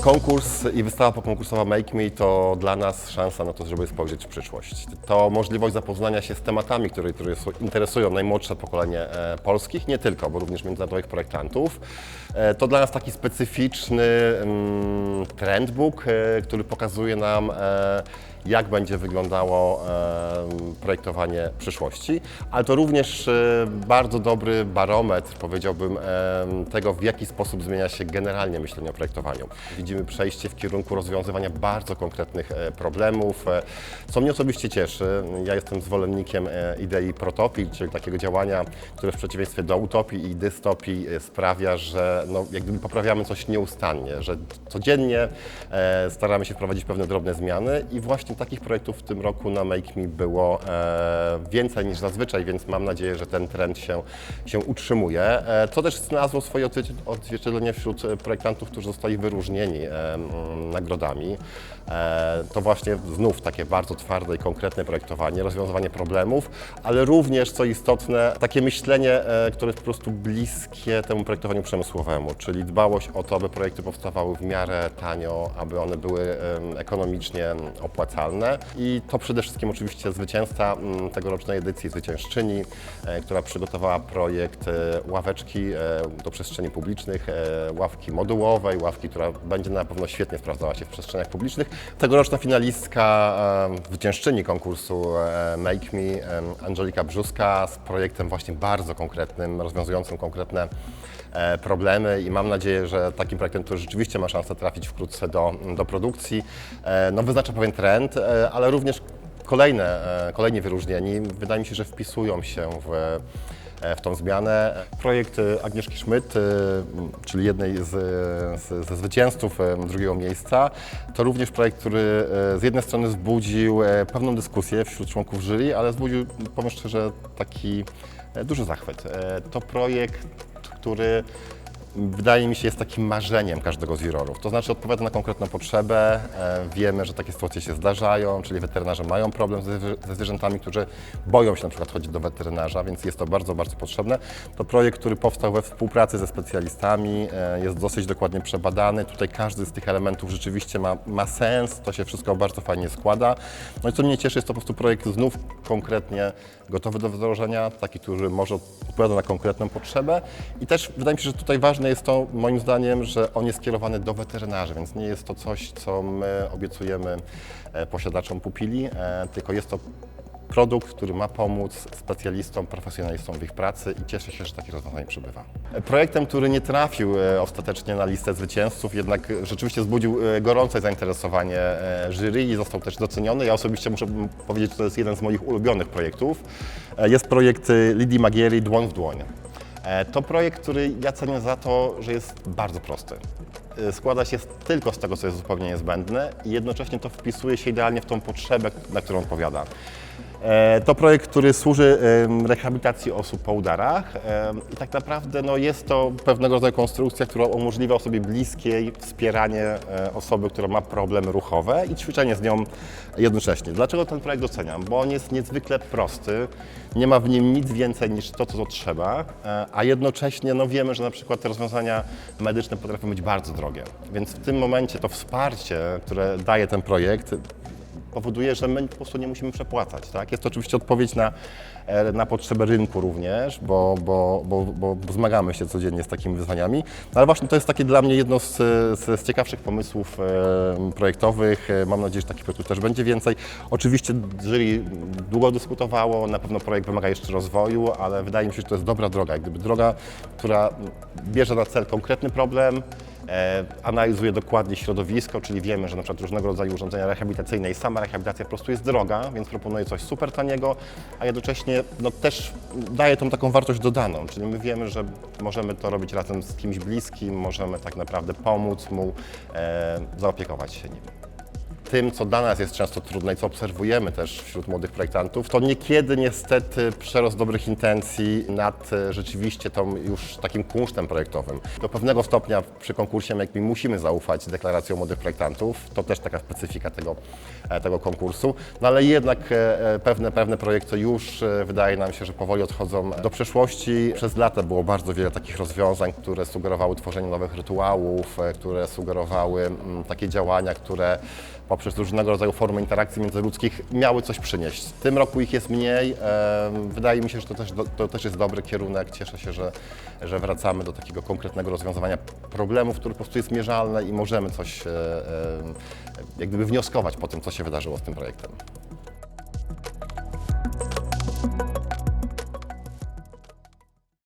Konkurs i wystawa pokonkursowa Make Me to dla nas szansa na to, żeby spojrzeć w przyszłość. To możliwość zapoznania się z tematami, które, które interesują najmłodsze pokolenie e, polskich, nie tylko, bo również międzynarodowych projektantów. E, to dla nas taki specyficzny mm, trendbook, e, który pokazuje nam, jak będzie wyglądało projektowanie przyszłości, ale to również e, bardzo dobry barometr, powiedziałbym, tego, w jaki sposób zmienia się generalnie myślenie o projektowaniu. Widzimy przejście w kierunku rozwiązywania bardzo konkretnych e, problemów, e, co mnie osobiście cieszy. Ja jestem zwolennikiem idei protopii, czyli takiego działania, które w przeciwieństwie do utopii i dystopii sprawia, że no, jak gdyby poprawiamy coś nieustannie, że codziennie staramy się wprowadzić pewne drobne zmiany i właśnie takich projektów w tym roku na Make Me było e, więcej niż zazwyczaj, więc mam nadzieję, że ten trend się, się utrzymuje. E, co też znalazło swoje odzwierci- odzwierciedlenie wśród e, projektantów, którzy zostali wyróżnieni e, nagrodami. E, to właśnie znów takie bardzo twarde i konkretne projektowanie, rozwiązywanie problemów, ale również, co istotne, takie myślenie, e, które jest po prostu bliskie temu projektowaniu przemysłowemu, czyli dbałość o to, aby projekty powstawały w miarę tanio, aby one były em, ekonomicznie opłacalne. I to przede wszystkim oczywiście zwycięzca mm, tegorocznej edycji, zwyciężczyni, e, która przygotowała projekt e, ławeczki e, do przestrzeni publicznych, ławki modułowej, ławki, która będzie na pewno świetnie sprawdzała się w przestrzeniach publicznych. Tegoroczna finalistka, zwyciężczyni konkursu Make Me, Angelika Brzuska z projektem właśnie bardzo konkretnym, rozwiązującym konkretne problemy i mam nadzieję, że takim projektem, który rzeczywiście ma szansę trafić wkrótce do, do produkcji, no wyznacza pewien trend, e, ale również kolejne, e, kolejni wyróżnieni wydaje mi się, że wpisują się w, e, w tą zmianę. Projekt Agnieszki Szmyt, czyli jednej z, z, ze zwycięzców drugiego miejsca, to również projekt, który z jednej strony wzbudził pewną dyskusję wśród członków jury, ale wzbudził, powiem szczerze, taki duży zachwyt. To projekt, który wydaje mi się jest takim marzeniem każdego z jurorów. To znaczy odpowiada na konkretną potrzebę. E, wiemy, że takie sytuacje się zdarzają, czyli weterynarze mają problem ze, zwierzę- ze zwierzętami, którzy boją się na przykład chodzić do weterynarza, więc jest to bardzo, bardzo potrzebne. To projekt, który powstał we współpracy ze specjalistami, e, jest dosyć dokładnie przebadany. Tutaj każdy z tych elementów rzeczywiście ma, ma sens, to się wszystko bardzo fajnie składa. No i co mnie cieszy, jest to po prostu projekt znów konkretnie gotowy do wdrożenia, taki, który może odpowiada na konkretną potrzebę. I też wydaje mi się, że tutaj ważne jest to, moim zdaniem, że on jest skierowany do weterynarzy, więc nie jest to coś, co my obiecujemy e, posiadaczom pupili, e, tylko jest to produkt, który ma pomóc specjalistom, profesjonalistom w ich pracy i cieszę się, że takie rozwiązanie przybywa. Projektem, który nie trafił e, ostatecznie na listę zwycięzców, jednak rzeczywiście wzbudził gorące zainteresowanie jury i został też doceniony. Ja osobiście muszę powiedzieć, że to jest jeden z moich ulubionych projektów. Jest projekt e, Lidii Magieri Dłoń w dłoń. E, To projekt, który ja cenię za to, że jest bardzo prosty. E, Składa się tylko z tego, co jest zupełnie niezbędne i jednocześnie to wpisuje się idealnie w tą potrzebę, na którą odpowiada. E, To projekt, który służy rehabilitacji osób po udarach i tak naprawdę no, jest to pewnego rodzaju konstrukcja, która umożliwia osobie bliskiej wspieranie e, osoby, która ma problemy ruchowe i ćwiczenie z nią jednocześnie. Dlaczego ten projekt doceniam? Bo on jest niezwykle prosty, nie ma w nim nic więcej niż to, co trzeba, e, a jednocześnie no, wiemy, że na przykład te rozwiązania medyczne potrafią być bardzo drogie. Więc w tym momencie to wsparcie, które daje ten projekt, powoduje, że my po prostu nie musimy przepłacać. Tak? Jest to oczywiście odpowiedź na, e, na potrzeby rynku również, bo, bo, bo, bo, zmagamy się codziennie z takimi wyzwaniami. No ale właśnie to jest takie dla mnie jedno z, z, z ciekawszych pomysłów e, projektowych. E, Mam nadzieję, że takich projektów też będzie więcej. Oczywiście jury długo dyskutowało, na pewno projekt wymaga jeszcze rozwoju, ale wydaje mi się, że to jest dobra droga. Jak gdyby droga, która bierze na cel konkretny problem, analizuje dokładnie środowisko, czyli wiemy, że na przykład różnego rodzaju urządzenia rehabilitacyjne i sama rehabilitacja po prostu jest droga, więc proponuje coś super taniego, a jednocześnie no, też daje tą taką wartość dodaną, czyli my wiemy, że możemy to robić razem z kimś bliskim, możemy tak naprawdę pomóc mu, e, zaopiekować się nim. Tym, co dla nas jest często trudne i co obserwujemy też wśród młodych projektantów, to niekiedy niestety przerost dobrych intencji nad e, rzeczywiście tą już takim kunsztem projektowym. Do pewnego stopnia przy konkursie Make musimy zaufać deklaracjom młodych projektantów. To też taka specyfika tego, e, tego konkursu. No ale jednak e, pewne, pewne projekty już wydaje nam się, że powoli odchodzą do przeszłości. Przez lata było bardzo wiele takich rozwiązań, które sugerowały tworzenie nowych rytuałów, które sugerowały mm, takie działania, które poprzez różnego rodzaju formy interakcji międzyludzkich miały coś przynieść. W tym roku ich jest mniej. Wydaje mi się, że to też, to też jest dobry kierunek. Cieszę się, że, że wracamy do takiego konkretnego rozwiązywania problemów, który po prostu jest mierzalny i możemy coś e, e, jak gdyby wnioskować po tym, co się wydarzyło z tym projektem.